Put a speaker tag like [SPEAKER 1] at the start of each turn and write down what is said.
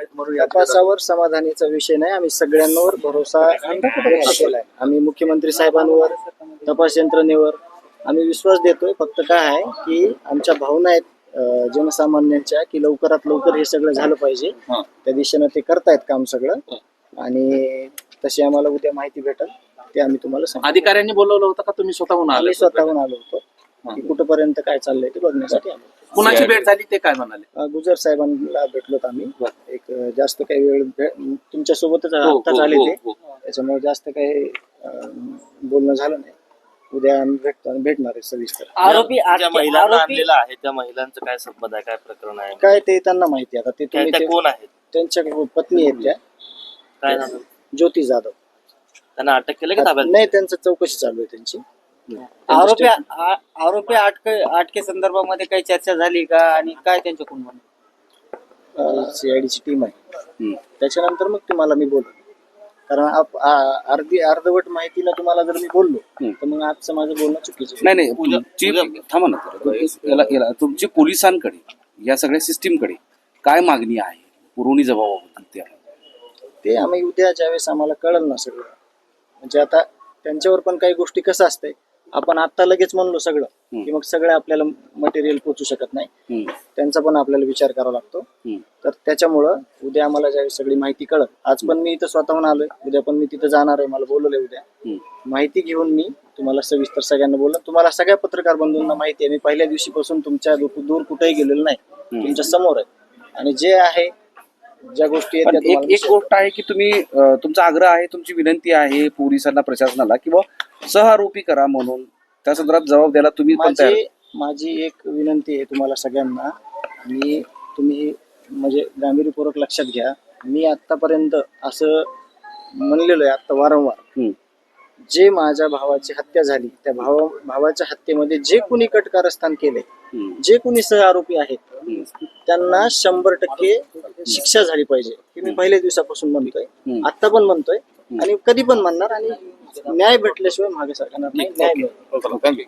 [SPEAKER 1] तपासावर समाधानीचा विषय नाही. आम्ही सगळ्यांवर भरोसा केलाय. आम्ही मुख्यमंत्री साहेबांवर तपास यंत्रणेवर आम्ही विश्वास देतोय. फक्त काय आहे की आमच्या भावना आहेत जनसामान्यांच्या की लवकरात लवकर हे सगळं झालं पाहिजे. त्या दिशेनं ते करतायत काम सगळं. आणि तशी आम्हाला उद्या माहिती भेटेल ते आम्ही तुम्हाला सांगू
[SPEAKER 2] अधिकाऱ्यांनी बोलवलं होतं का? तुम्ही स्वतःहून आले
[SPEAKER 1] स्वतःहून आलो होतो. की कुठपर्यंत काय चाललंय ते बघण्यासाठी आलो.
[SPEAKER 2] कुणाची भेट झाली ते काय म्हणाले?
[SPEAKER 1] अं, गुजर साहेबांना भेटलोत आम्ही. एक अं, जास्त काही वेळ तुमच्या सोबतच
[SPEAKER 2] हो,
[SPEAKER 1] आत्ताच
[SPEAKER 2] हो,
[SPEAKER 1] आले
[SPEAKER 2] हो,
[SPEAKER 1] ते.
[SPEAKER 2] हो.
[SPEAKER 1] त्याच्यामुळे जास्त काही अं, बोलणं झालं नाही. उद्या आम्ही भेटतो आणि भेटणार आहे सविस्तर.
[SPEAKER 3] आरोपी
[SPEAKER 4] महिलांना
[SPEAKER 3] आरोपी
[SPEAKER 4] आणलेलं आहे त्या महिलांचं काय संबंध आहे काय प्रकरण आहे?
[SPEAKER 1] काय ते त्यांना माहिती आता ते
[SPEAKER 4] काय
[SPEAKER 1] तुम्ही
[SPEAKER 4] त्या
[SPEAKER 1] ते-
[SPEAKER 4] कोण आहेत?
[SPEAKER 1] त्यांच्या पत्नी आहेत त्या.
[SPEAKER 4] काय झालं
[SPEAKER 1] ज्योती जाधव.
[SPEAKER 4] त्यांना अटक केलं की ताब्यात?
[SPEAKER 1] नाही त्यांचं चौकशी चालू आहे त्यांची.
[SPEAKER 3] आरोपी आ- आरोपी अटके अटके संदर्भामध्ये काही चर्चा झाली का? आणि काय त्यांच्याकडून म्हणणं?
[SPEAKER 1] सीआयडीची टीम आहे. त्याच्यानंतर मग तुम्हाला मी बोलू. कारण आप- आ- अर्धी अर्धवट माहितीला तुम्हाला जर मी बोललो तर मग आजचं माझं बोलणं चुकीचं.
[SPEAKER 5] नाही नाही तुमची थांबा ना जरा. याला याला तुमची पोलिसांकडे या सगळ्या सिस्टीमकडे काय मागणी आहे? पुरवणी जबाबाबद्दल त्या
[SPEAKER 1] ते आम्ही उद्या ज्यावेळेस आम्हाला कळलं ना सगळं. म्हणजे आता त्यांच्यावर पण काही गोष्टी कसं असते आपण आता लगेच म्हणलो सगळं की मग सगळं आपल्याला मटेरियल पोचू शकत नाही. त्यांचा पण आपल्याला विचार करावा लागतो. तर त्याच्यामुळं उद्या आम्हाला ज्यावेळेस सगळी माहिती कळत आज पण मी इथं स्वतःहून आलोय उद्या पण मी तिथं जाणार आहे मला बोलवलंय उद्या. माहिती घेऊन मी तुम्हाला सविस्तर सगळ्यांना बोललो. तुम्हाला सगळ्या पत्रकार बंधूंना माहिती आहे मी पहिल्या दिवशीपासून तुमच्या दूर कुठेही गेलेलो नाही. तुमच्यासमोर आहे. आणि जे आहे ज्या गोष्टी आहेत
[SPEAKER 5] एक गोष्ट आहे की तुम्ही तुमचा आग्रह आहे तुमची विनंती आहे पोलिसांना प्रशासनाला किंवा सहआरोपी करा म्हणून. त्या संदर्भात जबाब द्यायला तुम्ही पण तयार.
[SPEAKER 1] माझी माझी एक विनंती आहे तुम्हाला सगळ्यांना. आणि तुम्ही म्हणजे गांभीर्यपूर्वक लक्षात घ्या. मी आतापर्यंत असं म्हणलेलो आहे आता वारंवार.
[SPEAKER 5] हम्म.
[SPEAKER 1] जे माझ्या भावाची हत्या झाली त्या भावा भावाच्या हत्येमध्ये जे कुणी कटकारस्थान केले
[SPEAKER 5] हम्म.
[SPEAKER 1] जे कुणी सह आरोपी आहेत
[SPEAKER 5] हम्म.
[SPEAKER 1] त्यांना शंभर टक्के शिक्षा झाली पाहिजे. हे मी पहिल्या दिवसापासून म्हणतोय.
[SPEAKER 5] हम्म.
[SPEAKER 1] आता पण म्हणतोय आणि कधी पण म्हणणार आणि न्याय भेटल्याशिवाय मागे सरकारणार नाही. न्याय मिळेल
[SPEAKER 6] थँक्यू